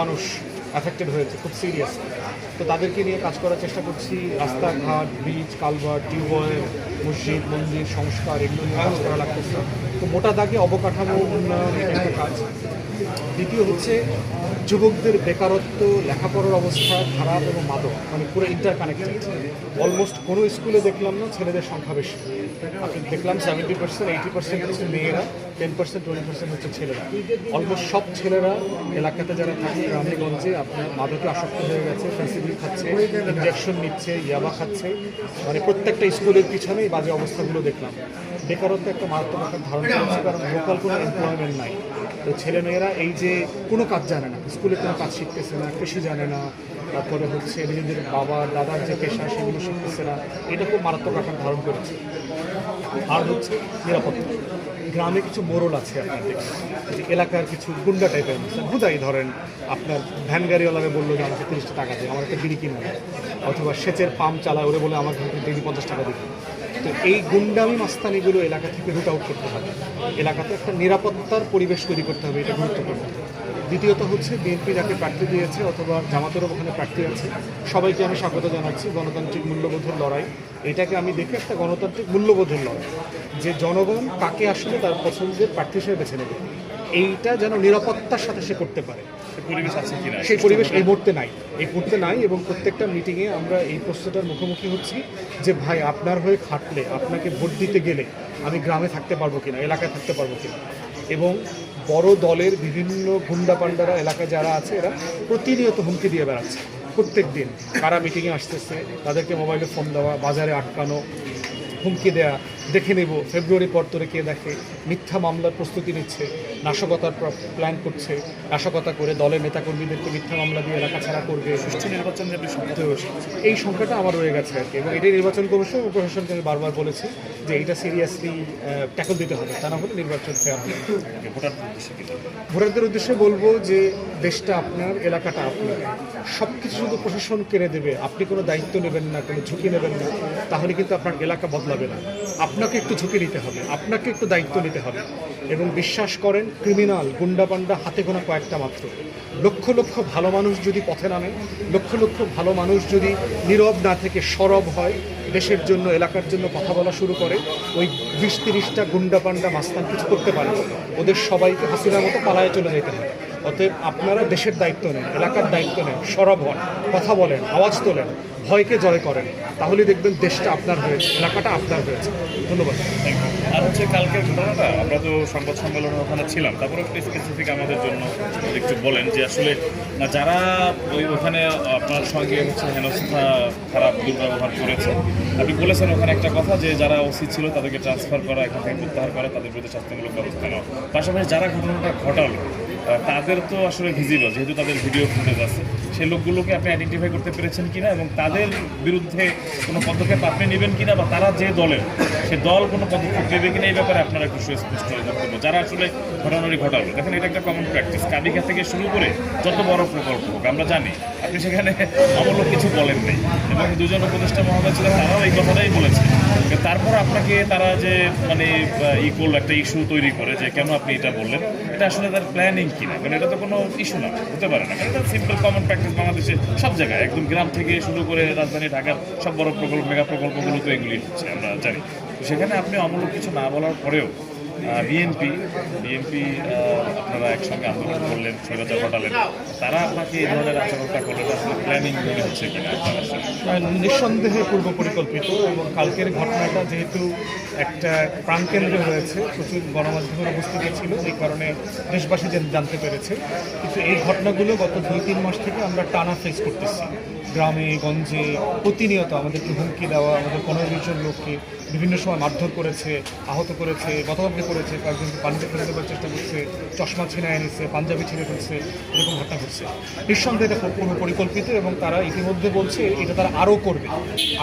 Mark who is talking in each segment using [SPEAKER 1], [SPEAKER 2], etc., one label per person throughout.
[SPEAKER 1] মানুষ অ্যাফেক্টেড হয়েছে, খুব সিরিয়াস তো তাদেরকে নিয়ে কাজ করার চেষ্টা করছি। রাস্তাঘাট ব্রিজ কালভার টিউবওয়েল, মসজিদ, মন্দির, সংস্কার, এগুলো নিয়ে কাজ করা লাগতেছে। তো মোটা দাগে অবকাঠামো উন্নয়নের একটা কাজ। দ্বিতীয় হচ্ছে, যুবকদের বেকারত্ব, লেখাপড়ার অবস্থা খারাপ এবং মাদক মানে পুরো ইন্টার কানেক্টেড অলমোস্ট কোনো স্কুলে দেখলাম না ছেলেদের সংখ্যা বেশি। দেখলাম সেভেন্টি পার্সেন্ট এইটি পার্সেন্ট হচ্ছে মেয়েরা টেন পার্সেন্ট টোয়েন্টি পার্সেন্ট হচ্ছে ছেলেরা। অলমোস্ট সব ছেলেরা এলাকাতে যারা থাকে, গ্রামেগঞ্জে আপনার মাদকে আসক্ত হয়ে গেছে ফ্যাসিবিল খাচ্ছে ইঞ্জেকশন নিচ্ছে, ইয়াবা খাচ্ছে। মানে প্রত্যেকটা স্কুলের পিছনেই বাজে অবস্থাগুলো দেখলাম। বেকারত্ব একটা মারাত্মক একটা ধারণা হচ্ছে কারণ লোকাল কোনো এমপ্লয়মেন্ট নাই। তো ছেলেমেয়েরা এই যে কোনো কাজ জানে না, স্কুলে কোনো কাজ শিখতেছে না, কৃষি জানে না, তারপরে হচ্ছে নিজেদের বাবা, দাদার যে পেশা, সেগুলো শিখতেছে না, এটা খুব মারাত্মক আকার ধারণ করেছে। আর হচ্ছে নিরাপত্তা। গ্রামে কিছু মোড়ল আছে আপনার এলাকার কিছু গুন্ডা টাইপের মানুষ হুদাই ধরেন, আপনার ভ্যান গাড়িওয়ালাকে বলল যে আমাকে তিরিশটা টাকা দিয়ে আমার একটা বিড়ি কিনে দেয়। অথবা সেচের পাম্প চালায় ওরে বলে ঘণ্টা ডেলি পঞ্চাশ টাকা দিবে। তো এই গুন্ডামি মাস্তানিগুলো এলাকা থেকে রুট আউট করতে হবে। এলাকাতে একটা নিরাপত্তার পরিবেশ তৈরি করতে হবে, এটা গুরুত্বপূর্ণ। দ্বিতীয়ত হচ্ছে বিএনপি যাকে প্রার্থী দিয়েছে অথবা জামাতেরও ওখানে প্রার্থী আছে, সবাইকে আমি স্বাগত জানাচ্ছি, গণতান্ত্রিক মূল্যবোধের লড়াই। এটাকে আমি দেখি একটা গণতান্ত্রিক মূল্যবোধের লড়াই, যে জনগণ কাকে আসলে তার পছন্দের প্রার্থী হিসেবে বেছে নেবে। এইটা যেন নিরাপত্তার সাথে সে করতে পারে।
[SPEAKER 2] পরিবেশ আছে
[SPEAKER 1] সেই পরিবেশ এই মুহূর্তে নাই। এই মুহূর্তে নাই এবং প্রত্যেকটা মিটিংয়ে আমরা এই প্রশ্নটার মুখোমুখি হচ্ছি যে, ভাই, আপনার হয়ে খাটলে, আপনাকে ভোট দিতে গেলে আমি গ্রামে থাকতে পারব কিনা, এলাকায় থাকতে পারব কিনা? এবং বড় দলের বিভিন্ন গুন্ডা পান্ডারা এলাকায় যারা আছে, এরা প্রতিনিয়ত হুমকি দিয়ে বেড়াচ্ছে প্রত্যেক দিন কারা মিটিংয়ে আসতেছে, তাদেরকে মোবাইলে ফোন দেওয়া, বাজারে আটকানো, হুমকি দেয়া দেখে নেব। ফেব্রুয়ারি পর তোরে কে দেখে? মিথ্যা মামলার প্রস্তুতি নিচ্ছে নাশকতার প্ল্যান করছে নাশকতা করে দলের নেতাকর্মীদেরকে মিথ্যা মামলা দিয়ে এলাকা ছাড়া করবে।
[SPEAKER 2] সুষ্ঠু নির্বাচন
[SPEAKER 1] এই সংখ্যাটা আমার রয়ে গেছে আর কি। এবং এটাই নির্বাচন কমিশন এবং প্রশাসনকে আমি বারবার বলেছি যে এটা সিরিয়াসলি ট্যাকল দিতে হবে। তা না হলে নির্বাচন ফেয়ার হবে? ভোটারদের উদ্দেশ্যে বলব যে দেশটা আপনার এলাকাটা আপনার। সব কিছু শুধু প্রশাসন কেড়ে দেবে আপনি কোনো দায়িত্ব নেবেন না কোনো ঝুঁকি নেবেন না। তাহলে কিন্তু আপনার এলাকা বদলাবে না। আপনাকে একটু ঝুঁকি নিতে হবে, আপনাকে একটু দায়িত্ব নিতে হবে। এবং বিশ্বাস করেন ক্রিমিনাল গুন্ডা পান্ডা হাতে গোনা কয়েকটা মাত্র। লক্ষ লক্ষ ভালো মানুষ যদি পথে নামে লক্ষ লক্ষ ভালো মানুষ যদি নীরব না থেকে সরব হয়, দেশের জন্য, এলাকার জন্য কথা বলা শুরু করে, ওই বিশ তিরিশটা গুন্ডা পান্ডা মাস্তান কিছু করতে পারে ওদের সবাইকে হাসিনার মতো পালায় চলে যেতে হয় অতএব আপনারা দেশের দায়িত্ব নেন, এলাকার দায়িত্ব নেন, সরব হন, কথা বলেন, আওয়াজ তোলেন। ভয়কে জয় করেন। তাহলে দেখবেন দেশটা আপনার হয়েছে এলাকাটা আপনার হয়েছে। ধন্যবাদ.
[SPEAKER 2] আর হচ্ছে কালকের ঘটনাটা, আমরা তো সংবাদ সম্মেলনের ওখানে ছিলাম। তারপরে একটু স্পেসিফিক আমাদের জন্য একটু বলেন যে আসলে যারা ওই ওখানে, আপনার সঙ্গে হচ্ছে হেনস্থা, খারাপ দুর্ব্যবহার করেছে, আপনি বলেছেন ওখানে একটা কথা যে যারা ওসি ছিল, তাদেরকে ট্রান্সফার করা, এখান থেকে প্রত্যাহার করা, তাদের বিরুদ্ধে শাস্তিমূলক ব্যবস্থা নেওয়া। পাশাপাশি যারা ঘটনাটা ঘটালো তাদের তো আসলে ভিজিবল যেহেতু তাদের ভিডিও ফুটেজ আছে। সেই লোকগুলোকে আপনি আইডেন্টিফাই করতে পেরেছেন কিনা এবং তাদের বিরুদ্ধে কোনো পদক্ষেপ আপনি নেবেন কিনা বা তারা যে দলের, সে দল কোনো পদক্ষেপ নেবে কিনা এই ব্যাপারে আপনারা একটু সুস্পষ্ট বক্তব্য। যারা আসলে ঘটনাটি ঘটালো, দেখেন এটা একটা কমন প্র্যাকটিস কাবিকা থেকে শুরু করে যত বড় প্রকল্প হোক, আমরা জানি আপনি সেখানে অমূলক কিছু বলেন নাই। এবং দুজন উপদেষ্টা ছিলেন, তারাও এই কথাটাই বলেছে কিন্তু তারপর আপনাকে তারা যে মানে ই ইকুয়াল একটা ইস্যু তৈরি করে যে কেন আপনি এটা বললেন, এটা আসলে তার প্ল্যানিং কিনা কারণ এটা তো কোনো ইস্যু না, হতে পারে না। এটা সিম্পল কমন প্র্যাকটিস বাংলাদেশে সব জায়গায়, একদম গ্রাম থেকে শুরু করে রাজধানী ঢাকার সব বড় প্রকল্প মেগা প্রকল্পগুলো তো এগুলি হচ্ছে, আমরা জানি। সেখানে আপনি অমূলক কিছু না বলার পরেও বিএনপি বিএনপি আপনারা একসঙ্গে আন্দোলন করলেন স্বৈরাচার ঘটালেন তারা আপনাকে এই ধরনের আচরণটা করলেন আসলে প্ল্যানিং মনে হচ্ছে কিনা? আপনার
[SPEAKER 1] নিঃসন্দেহে পূর্ব পরিকল্পিত এবং কালকের ঘটনাটা যেহেতু একটা প্রাণকেন্দ্রে হয়েছে প্রচুর গণমাধ্যমের উপস্থিতি ছিল, এই কারণে দেশবাসী জানতে পেরেছে। কিন্তু এই ঘটনাগুলো গত দুই, তিন মাস থেকে আমরা টানা ফেস করতেছি। গ্রামে, গঞ্জে প্রতিনিয়ত আমাদেরকে হুমকি দেওয়া, আমাদের পনেরো জন লোককে বিভিন্ন সময় মারধর করেছে, আহত করেছে, গতকালকে করেছে, কয়েকজনকে পানিতে ফেলে দেওয়ার চেষ্টা করছে, চশমা ছিনে এনেছে, পাঞ্জাবি ছিঁড়ে ফেলছে, এরকম ঘটনা ঘটছে। নিঃসন্দেহে এটা পূর্ব পরিকল্পিত এবং তারা ইতিমধ্যে বলছে এটা তারা আরও করবে।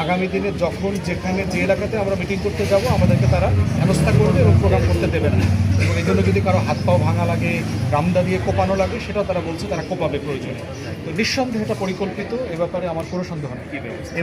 [SPEAKER 1] আগামী দিনে যখন যেখানে যে এলাকাতে আমরা মিটিং করতে যাব, আমাদেরকে তারা ব্যবস্থা করবে এবং প্রোগ্রাম করতে দেবে না। এবং এই জন্য যদি কারও হাত পাও ভাঙা লাগে, রামদা দিয়ে কোপানো লাগে, সেটাও তারা বলছে তারা কোপাবে প্রয়োজনে। তো নিঃসন্দেহে এটা পরিকল্পিত, এ ব্যাপারে আমার কোনো সন্দেহ নেই।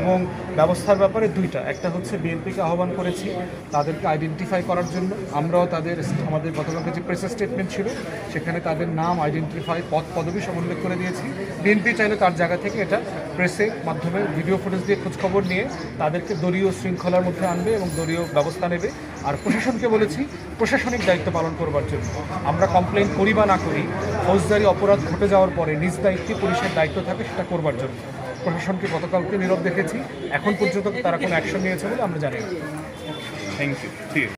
[SPEAKER 1] এবং ব্যবস্থার ব্যাপারে দুইটা। একটা হচ্ছে বিএনপিকে আহ্বান করেছি তাদেরকে আইডেন্টিফাই করার জন্য। আমরাও তাদের আমাদের গতকালকে যে প্রেস স্টেটমেন্ট ছিল, সেখানে তাদের নাম আইডেন্টিফাই পদ, পদবি সব উল্লেখ করে দিয়েছি। বিএনপি চাইলে তার জায়গা থেকে এটা প্রেসের মাধ্যমে ভিডিও ফুটেজ দিয়ে খোঁজখবর নিয়ে তাদেরকে দলীয় শৃঙ্খলার মধ্যে আনবে এবং দলীয় ব্যবস্থা নেবে। আর প্রশাসনকে বলেছি, প্রশাসনিক দায়িত্ব পালন করবার জন্য। আমরা কমপ্লেন করি বা না করি, ফৌজদারি অপরাধ ঘটে যাওয়ার পরে নিজ দায়িত্বে পুলিশের দায়িত্ব থাকে, সেটা করবার জন্য। প্রশাসনকে গতকালকে নীরব দেখেছি। এখন পর্যন্ত তারা কোনো অ্যাকশন নিয়েছে বলে আমরা জানি
[SPEAKER 2] থ্যাংক ইউ ঠিক